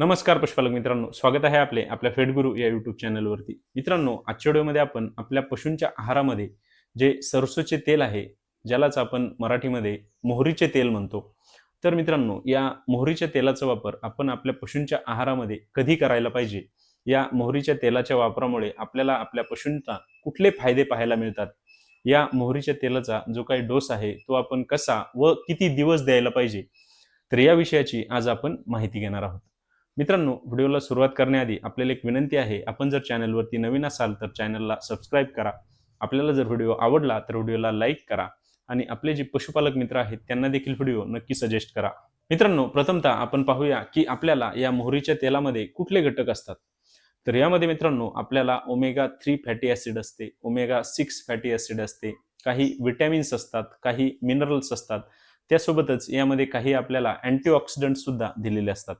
नमस्कार पशुपालक मित्रांनो स्वागत आहे आपले आपल्या फेडगुरू या युट्यूब चॅनलवरती मित्रांनो आजच्या व्हिडिओमध्ये आपण आपल्या पशूंच्या आहारामध्ये जे सरसोचे तेल आहे ज्यालाच आपण मराठीमध्ये मोहरीचे तेल म्हणतो. तर मित्रांनो या मोहरीच्या तेलाचा वापर आपण आपल्या पशूंच्या आहारामध्ये कधी करायला पाहिजे? या मोहरीच्या तेलाच्या वापरामुळे आपल्याला आपल्या पशूंचा कुठले फायदे पाहायला मिळतात? या मोहरीच्या तेलाचा जो काही डोस आहे तो आपण कसा व किती दिवस द्यायला पाहिजे? तर या विषयाची आज आपण माहिती घेणार आहोत. मित्रांनो व्हिडिओला सुरुवात करण्याआधी आपल्याला एक विनंती आहे आपण जर चॅनलवरती नवीन असाल तर चॅनलला सबस्क्राईब करा. आपल्याला जर व्हिडिओ आवडला तर व्हिडिओला लाईक करा आणि आपले जे पशुपालक मित्र आहेत त्यांना देखील व्हिडिओ नक्की सजेस्ट करा. मित्रांनो प्रथमतः आपण पाहूया की आपल्याला या मोहरीच्या तेलामध्ये कुठले घटक असतात? तर यामध्ये मित्रांनो आपल्याला ओमेगा थ्री फॅटी ऍसिड असते ओमेगा सिक्स फॅटी ऍसिड असते काही विटॅमिन्स असतात काही मिनरल्स असतात. त्यासोबतच यामध्ये काही आपल्याला अँटीऑक्सिडंट सुद्धा दिलेले असतात.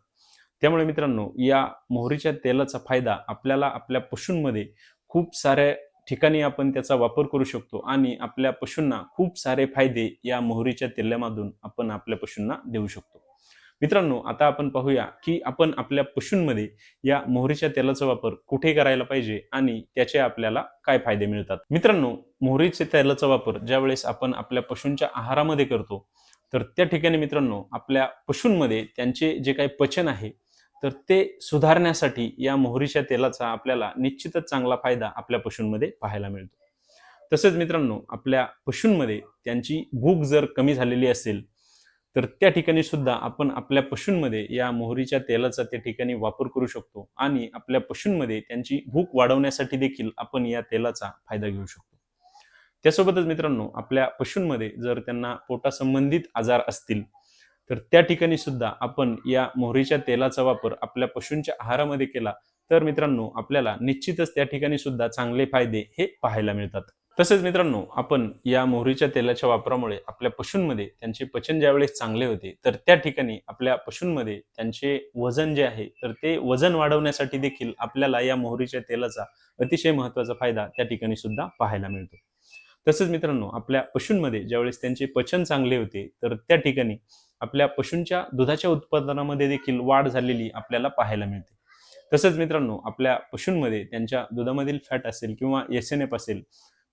त्यामुळे मित्रांनो या मोहरीच्या तेलाचा फायदा आपल्याला आपल्या पशूंमध्ये खूप साऱ्या ठिकाणी आपण त्याचा वापर करू शकतो आणि आपल्या पशूंना खूप सारे फायदे या मोहरीच्या तेलामधून आपण आपल्या पशूंना देऊ शकतो. मित्रांनो आता आपण पाहूया की आपण आपल्या पशूंमध्ये या मोहरीच्या तेलाचा वापर कुठे करायला पाहिजे आणि त्याचे आपल्याला काय फायदे मिळतात? मित्रांनो मोहरीच्या तेलाचा वापर ज्यावेळेस आपण आपल्या पशूंच्या आहारामध्ये करतो तर त्या ठिकाणी मित्रांनो आपल्या पशूंमध्ये त्यांचे जे काही पचन आहे तर ते सुधारण्यासाठी या मोहरीच्या तेलाचा आपल्याला निश्चितच चांगला फायदा आपल्या पशूंमध्ये पाहायला मिळतो. तसेच मित्रांनो आपल्या पशूंमध्ये त्यांची भूक जर कमी झालेली असेल तर त्या ठिकाणी सुद्धा आपण आपल्या पशूंमध्ये या मोहरीच्या तेलाचा त्या ठिकाणी वापर करू शकतो आणि आपल्या पशूंमध्ये त्यांची भूक वाढवण्यासाठी देखील आपण या तेलाचा फायदा घेऊ शकतो. त्यासोबतच मित्रांनो आपल्या पशूंमध्ये जर त्यांना पोटासंबंधित आजार असतील तर त्या ठिकाणी सुद्धा आपण या मोहरीच्या तेलाचा वापर आपल्या पशूंच्या आहारामध्ये केला तर मित्रांनो आपल्याला निश्चितच त्या ठिकाणी सुद्धा चांगले फायदे हे पाहायला मिळतात. तसेच मित्रांनो आपण या मोहरीच्या तेलाच्या वापरामुळे आपल्या पशूंमध्ये त्यांचे पचन ज्यावेळेस चांगले होते तर त्या ठिकाणी आपल्या पशूंमध्ये त्यांचे वजन जे आहे तर ते वजन वाढवण्यासाठी देखील आपल्याला या मोहरीच्या तेलाचा अतिशय महत्त्वाचा फायदा त्या ठिकाणी सुद्धा पाहायला मिळतो. तसेच मित्रांनो आपल्या पशूंमध्ये ज्यावेळेस त्यांचे पचन चांगले होते तर त्या ठिकाणी आपल्या पशूंच्या दुधाच्या उत्पादनामध्ये देखील वाढ झालेली आपल्याला पाहायला मिळते. तसंच मित्रांनो आपल्या पशूंमध्ये त्यांच्या दुधामधील फॅट असेल किंवा एस एन एफ असेल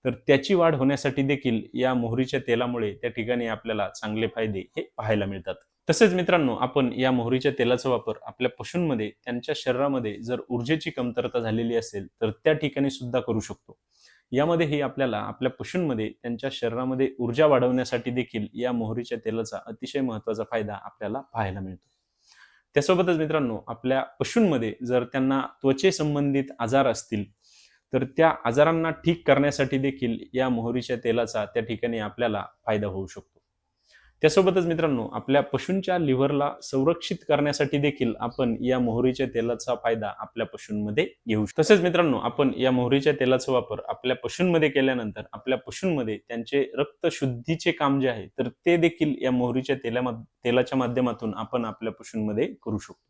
तर त्याची वाढ होण्यासाठी देखील या मोहरीच्या तेलामुळे त्या ठिकाणी आपल्याला चांगले फायदे हे पाहायला मिळतात. तसेच मित्रांनो आपण या मोहरीच्या तेलाचा वापर आपल्या पशूंमध्ये त्यांच्या शरीरामध्ये जर ऊर्जेची कमतरता झालेली असेल तर त्या ठिकाणी सुद्धा करू शकतो. यामध्येही आपल्याला आपल्या पशूंमध्ये त्यांच्या शरीरामध्ये ऊर्जा वाढवण्यासाठी देखील या मोहरीच्या तेलाचा अतिशय महत्त्वाचा फायदा आपल्याला पाहायला मिळतो. त्यासोबतच मित्रांनो आपल्या पशूंमध्ये जर त्यांना त्वचे संबंधित आजार असतील तर त्या आजारांना ठीक करण्यासाठी देखील या मोहरीच्या तेलाचा त्या ठिकाणी आपल्याला फायदा होऊ शकतो. त्यासोबतच मित्रांनो आपल्या पशूंच्या लिव्हरला संरक्षित करण्यासाठी देखील आपण या मोहरीच्या तेलाचा फायदा आपल्या पशूंमध्ये घेऊ शकतो. तसेच मित्रांनो आपण या मोहरीच्या तेलाचा वापर आपल्या पशूंमध्ये केल्यानंतर आपल्या पशूंमध्ये त्यांचे रक्त शुद्धीचे काम जे आहे तर ते देखील या मोहरीच्या तेला तेलाच्या माध्यमातून आपण आपल्या पशूंमध्ये करू शकतो.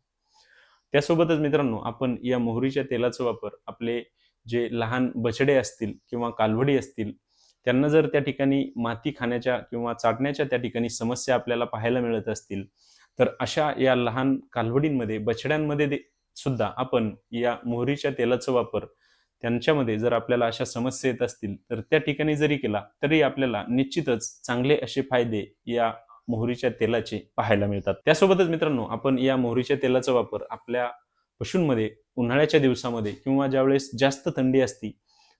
त्यासोबतच मित्रांनो आपण या मोहरीच्या तेलाचा वापर आपले जे लहान बछडे असतील किंवा कालवडी असतील त्यांना जर त्या ठिकाणी माती खाण्याच्या किंवा चाटण्याच्या त्या ठिकाणी समस्या आपल्याला पाहायला मिळत असतील तर अशा या लहान कालवडींमध्ये बछड्यांमध्ये सुद्धा आपण या मोहरीच्या तेलाचा वापर त्यांच्यामध्ये जर आपल्याला अशा समस्या येत असतील तर त्या ठिकाणी जरी केला तरी आपल्याला निश्चितच चांगले असे फायदे या मोहरीच्या तेलाचे पाहायला मिळतात. त्यासोबतच मित्रांनो आपण या मोहरीच्या तेलाचा वापर आपल्या पशूंमध्ये उन्हाळ्याच्या दिवसामध्ये किंवा ज्यावेळेस जास्त थंडी असती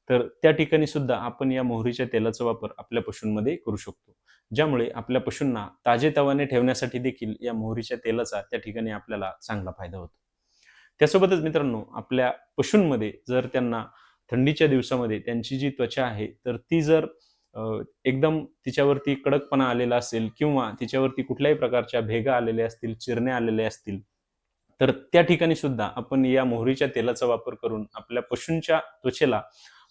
तर त्या ठिकाणी सुद्धा आपण या मोहरीच्या तेलाचा वापर आपल्या पशूंमध्ये करू शकतो. ज्यामुळे आपल्या पशूंना ताजेतवाने ठेवण्यासाठी देखील या मोहरीच्या तेलाचा त्या ठिकाणी आपल्याला चांगला फायदा होतो. त्यासोबतच मित्रांनो आपल्या पशूंमध्ये जर त्यांना थंडीच्या दिवसामध्ये त्यांची जी त्वचा आहे तर ती जर एकदम तिच्यावरती कडकपणा आलेला असेल किंवा तिच्यावरती कुठल्याही प्रकारच्या भेगा आलेल्या असतील चिरण्या आलेल्या असतील तर त्या ठिकाणी सुद्धा आपण या मोहरीच्या तेलाचा वापर करून आपल्या पशूंच्या त्वचेला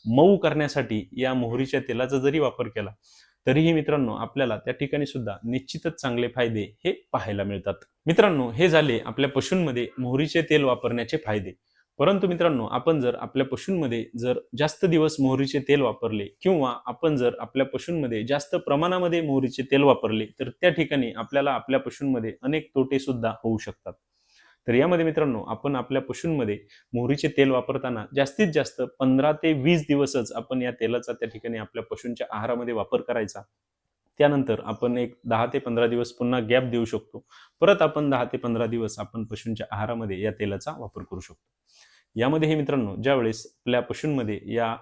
मऊ करण्यासाठी या मोहरीच्या तेलाचा जरी वापर केला तरीही मित्रांनो आपल्याला त्या ठिकाणी सुद्धा निश्चितच चांगले फायदे हे पाहायला मिळतात. मित्रांनो हे झाले आपल्या पशूंमध्ये मोहरीचे तेल वापरण्याचे फायदे. परंतु मित्रांनो आपण जर आपल्या पशूंमध्ये जर जास्त दिवस मोहरीचे तेल वापरले किंवा आपण जर आपल्या पशूंमध्ये जास्त प्रमाणामध्ये मोहरीचे तेल वापरले तर त्या ठिकाणी आपल्याला आपल्या पशूंमध्ये अनेक तोटे सुद्धा होऊ शकतात. तर यामध्ये मित्रांनो आपण आपल्या पशूंमध्ये मोहरीचे तेल वापरताना जास्तीत जास्त पंधरा ते वीस दिवसच आपण या तेलाचा त्या ठिकाणी आपल्या पशूंच्या आहारामध्ये वापर करायचा. त्यानंतर आपण एक दहा ते पंधरा दिवस पुन्हा गॅप देऊ शकतो. परत आपण दहा ते पंधरा दिवस आपण पशूंच्या आहारामध्ये या तेलाचा वापर करू शकतो. यामध्ये हे मित्रांनो ज्यावेळेस आपल्या पशूंमध्ये या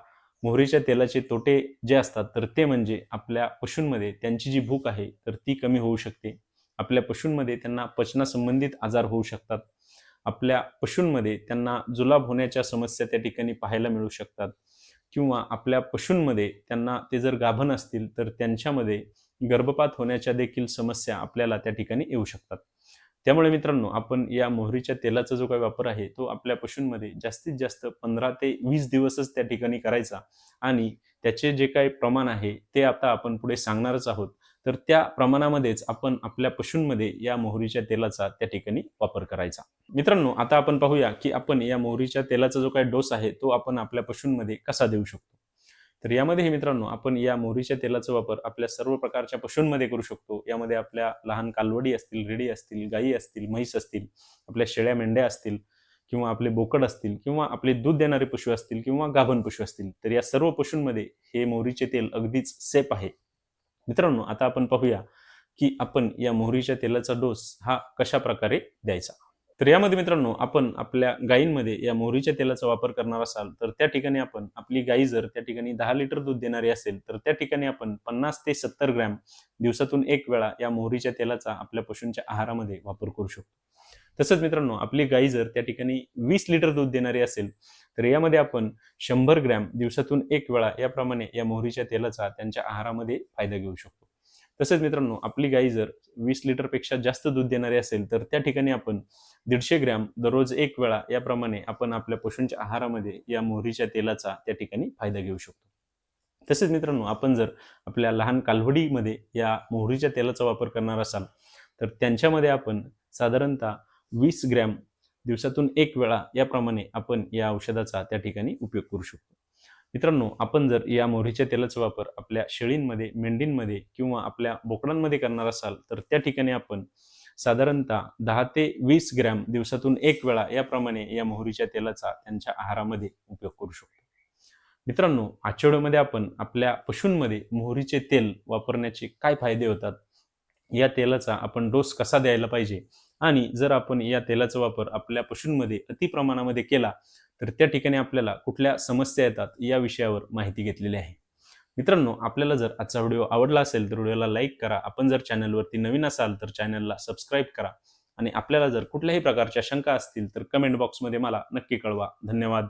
मोहरीच्या तेलाचे तोटे जे असतात तर ते म्हणजे आपल्या पशूंमध्ये त्यांची जी भूक आहे तर ती कमी होऊ शकते. आपल्या पशूंमध्ये त्यांना पचनासंबंधित आजार होऊ शकतात. आपल्या पशूंमध्ये त्यांना जुलाब होण्याच्या समस्या त्या ठिकाणी पाहायला मिळू शकतात. किंवा आपल्या पशूंमध्ये त्यांना ते जर गाभण असतील तर त्यांच्यामध्ये गर्भपात होण्याच्या देखील समस्या आपल्याला त्या ठिकाणी येऊ शकतात. त्यामुळे मित्रांनो आपण या मोहरीच्या तेलाचा जो काही वापर आहे तो आपल्या पशूंमध्ये जास्तीत जास्त पंधरा ते वीस दिवसच त्या ठिकाणी करायचा. आणि त्याचे जे काही प्रमाण आहे ते आता आपण पुढे सांगणारच आहोत. तर त्या प्रमाणामध्येच आपण आपल्या पशूंमध्ये या मोहरीच्या तेलाचा त्या ठिकाणी वापर करायचा. मित्रांनो आता आपण पाहूया की आपण या मोहरीच्या तेलाचा जो काही डोस आहे तो आपण आपल्या पशूंमध्ये कसा देऊ शकतो? तर यामध्ये हे मित्रांनो आपण या मोहरीच्या तेलाचा वापर आपल्या सर्व प्रकारच्या पशूंमध्ये करू शकतो. यामध्ये आपल्या लहान कालवडी असतील रेडी असतील गायी असतील म्हैस असतील आपल्या शेळ्या मेंढ्या असतील किंवा आपले बोकड असतील किंवा आपले दूध देणारे पशु असतील किंवा गाभण पशु असतील. तर या सर्व पशूंमध्ये हे मोहरीचे तेल अगदीच सेफ आहे. मित्रांनो आता आपण पाहूया की आपण या मोहरीच्या तेलाचा डोस हा कशा प्रकारे द्यायचा? तर यामध्ये मित्रांनो आपण आपल्या गायींमध्ये या मोहरीच्या तेलाचा वापर करणार असाल तर त्या ठिकाणी आपण आपली गायी जर त्या ठिकाणी दहा लिटर दूध देणारी असेल तर त्या ठिकाणी आपण पन्नास ते सत्तर ग्रॅम दिवसातून एक वेळा या मोहरीच्या तेलाचा आपल्या पशूंच्या आहारामध्ये वापर करू शकतो. तसंच मित्रांनो आपली गाई जर त्या ठिकाणी वीस लिटर दूध देणारी असेल तर यामध्ये आपण शंभर ग्रॅम दिवसातून एक वेळा याप्रमाणे या मोहरीच्या तेलाचा त्यांच्या आहारामध्ये फायदा घेऊ शकतो. तसेच मित्रांनो आपली गाई जर वीस लिटरपेक्षा जास्त दूध देणारी असेल तर त्या ठिकाणी आपण दीडशे ग्रॅम दररोज एक वेळा याप्रमाणे आपण आपल्या पशूंच्या आहारामध्ये या मोहरीच्या तेलाचा त्या ठिकाणी फायदा घेऊ शकतो. तसेच मित्रांनो आपण जर आपल्या लहान कालवडीमध्ये या मोहरीच्या तेलाचा वापर करणार असाल तर त्यांच्यामध्ये आपण साधारणतः वीस ग्रॅम दिवसातून एक वेळा याप्रमाणे आपण या औषधाचा त्या ठिकाणी उपयोग करू शकतो. मित्रांनो आपण जर या मोहरीच्या तेलाचा वापर आपल्या शेळींमध्ये मेंढींमध्ये किंवा आपल्या बोकडांमध्ये करणार असाल तर त्या ठिकाणी आपण साधारणतः दहा ते वीस ग्रॅम दिवसातून एक वेळा याप्रमाणे या मोहरीच्या तेलाचा त्यांच्या आहारामध्ये उपयोग करू शकतो. मित्रांनो आठवड्यामध्ये आपण आपल्या पशूंमध्ये मोहरीचे तेल वापरण्याचे काय फायदे होतात? या तेलाचा आपण डोस कसा द्यायला पाहिजे? आणि जर आपण या तेलाचा वापर आपल्या पशूंमध्ये अति प्रमाणामध्ये केला तर त्या ठिकाणी आपल्याला कुठल्या समस्या येतात या विषयावर माहिती घेतलेली आहे. मित्रांनो आपल्याला जर आजचा व्हिडिओ आवडला असेल तर व्हिडिओला लाईक करा. आपण जर चॅनलवरती नवीन असाल तर चॅनलला सबस्क्राईब करा. आणि आपल्याला जर कुठल्याही प्रकारच्या शंका असतील तर कमेंट बॉक्समध्ये मला नक्की कळवा. धन्यवाद.